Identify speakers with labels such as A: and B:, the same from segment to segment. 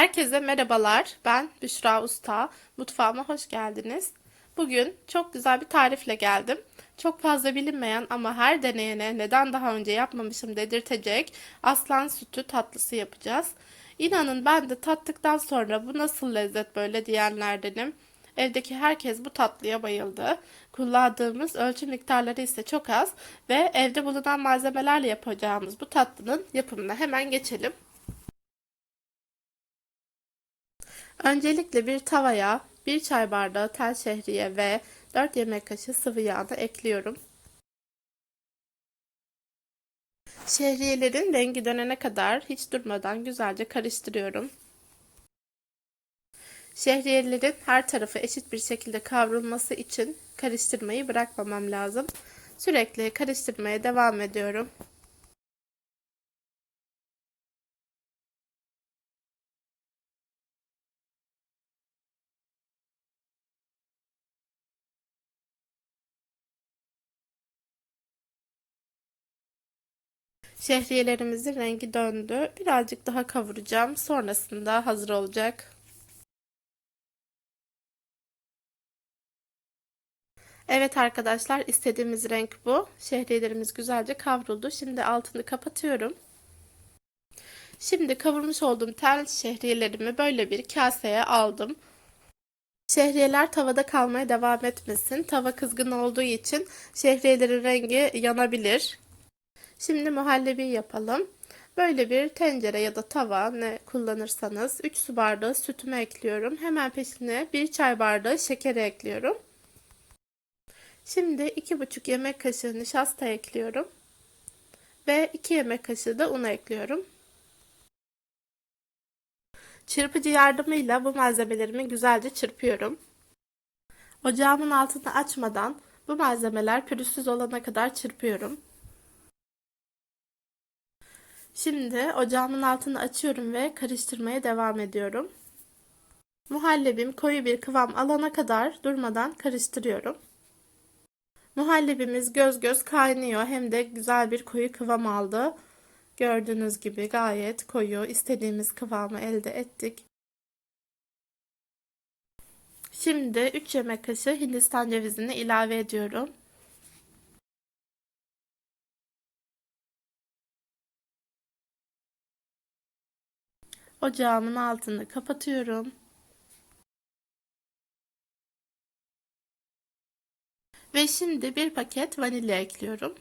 A: Herkese merhabalar. Ben Büşra Usta. Mutfağıma hoş geldiniz. Bugün çok güzel bir tarifle geldim. Çok fazla bilinmeyen ama her deneyene neden daha önce yapmamışım dedirtecek aslan sütü tatlısı yapacağız. İnanın ben de tattıktan sonra bu nasıl lezzet böyle diyenlerdenim. Evdeki herkes bu tatlıya bayıldı. Kullandığımız ölçü miktarları ise çok az ve evde bulunan malzemelerle yapacağımız bu tatlının yapımına hemen geçelim. Öncelikle bir tavaya 1 çay bardağı tel şehriye ve 4 yemek kaşığı sıvı yağını ekliyorum. Şehriyelerin rengi dönene kadar hiç durmadan güzelce karıştırıyorum. Şehriyelerin her tarafı eşit bir şekilde kavrulması için karıştırmayı bırakmamam lazım. Sürekli karıştırmaya devam ediyorum. Şehriyelerimizin rengi döndü. Birazcık daha kavuracağım. Sonrasında hazır olacak. Evet arkadaşlar istediğimiz renk bu. Şehriyelerimiz güzelce kavruldu. Şimdi altını kapatıyorum. Şimdi kavurmuş olduğum tel şehriyelerimi böyle bir kaseye aldım. Şehriyeler tavada kalmaya devam etmesin. Tava kızgın olduğu için şehriyelerin rengi yanabilir. Şimdi muhallebi yapalım. Böyle bir tencere ya da tava ne kullanırsanız 3 su bardağı sütümü ekliyorum. Hemen peşine 1 çay bardağı şekeri ekliyorum. Şimdi 2,5 yemek kaşığı nişasta ekliyorum. Ve 2 yemek kaşığı da un ekliyorum. Çırpıcı yardımıyla bu malzemelerimi güzelce çırpıyorum. Ocağımın altını açmadan bu malzemeler pürüzsüz olana kadar çırpıyorum. Şimdi ocağımın altını açıyorum ve karıştırmaya devam ediyorum. Muhallebim koyu bir kıvam alana kadar durmadan karıştırıyorum. Muhallebimiz göz göz kaynıyor hem de güzel bir koyu kıvam aldı. Gördüğünüz gibi gayet koyu istediğimiz kıvamı elde ettik. Şimdi 3 yemek kaşığı hindistan cevizini ilave ediyorum. Ocağımın altını kapatıyorum. Ve şimdi bir paket vanilya ekliyorum.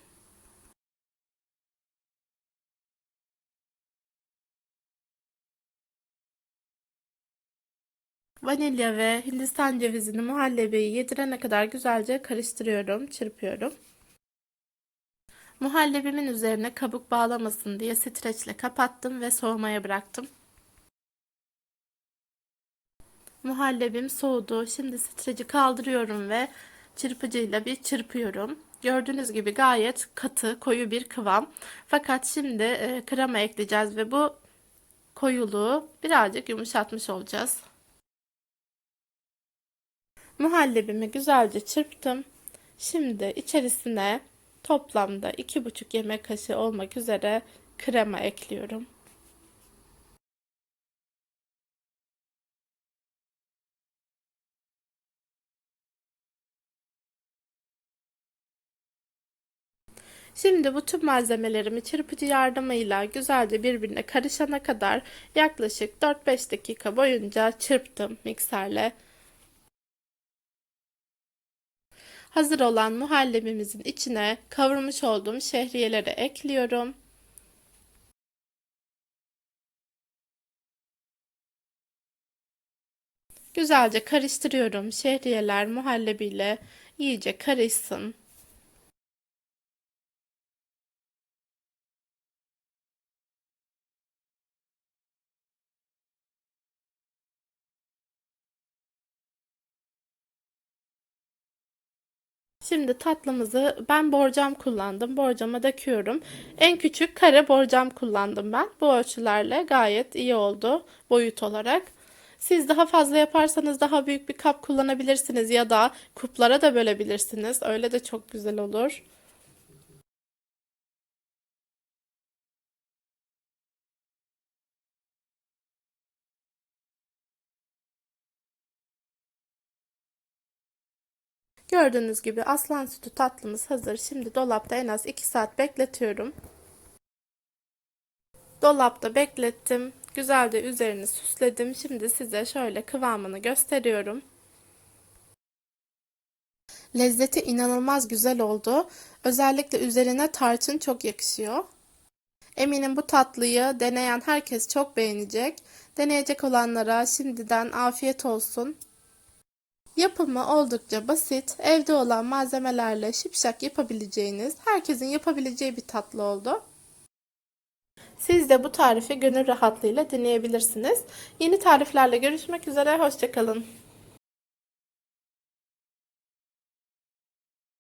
A: Vanilya ve hindistan cevizini muhallebiyi yedirene kadar güzelce karıştırıyorum, çırpıyorum. Muhallebimin üzerine kabuk bağlamasın diye streçle kapattım ve soğumaya bıraktım. Muhallebim soğudu. Şimdi streci kaldırıyorum ve çırpıcıyla bir çırpıyorum. Gördüğünüz gibi gayet katı, koyu bir kıvam. Fakat şimdi e, krema ekleyeceğiz ve bu koyuluğu birazcık yumuşatmış olacağız. Muhallebimi güzelce çırptım. Şimdi içerisine toplamda 2,5 yemek kaşığı olmak üzere krema ekliyorum. Şimdi bu tüm malzemelerimi çırpıcı yardımıyla güzelce birbirine karışana kadar yaklaşık 4-5 dakika boyunca çırptım mikserle. Hazır olan muhallebimizin içine kavurmuş olduğum şehriyeleri ekliyorum. Güzelce karıştırıyorum. Şehriyeler muhallebiyle iyice karışsın. Şimdi tatlımızı ben borcam kullandım. Borcama döküyorum. En küçük kare borcam kullandım ben. Bu ölçülerle gayet iyi oldu boyut olarak. Siz daha fazla yaparsanız daha büyük bir kap kullanabilirsiniz ya da kuplara da bölebilirsiniz. Öyle de çok güzel olur. Gördüğünüz gibi aslan sütü tatlımız hazır. Şimdi dolapta en az 2 saat bekletiyorum. Dolapta beklettim. Güzelce üzerini süsledim. Şimdi size şöyle kıvamını gösteriyorum. Lezzeti inanılmaz güzel oldu. Özellikle üzerine tarçın çok yakışıyor. Eminim bu tatlıyı deneyen herkes çok beğenecek. Deneyecek olanlara şimdiden afiyet olsun. Yapımı oldukça basit, evde olan malzemelerle şipşak yapabileceğiniz, herkesin yapabileceği bir tatlı oldu. Siz de bu tarifi gönül rahatlığıyla deneyebilirsiniz. Yeni tariflerle görüşmek üzere, hoşçakalın.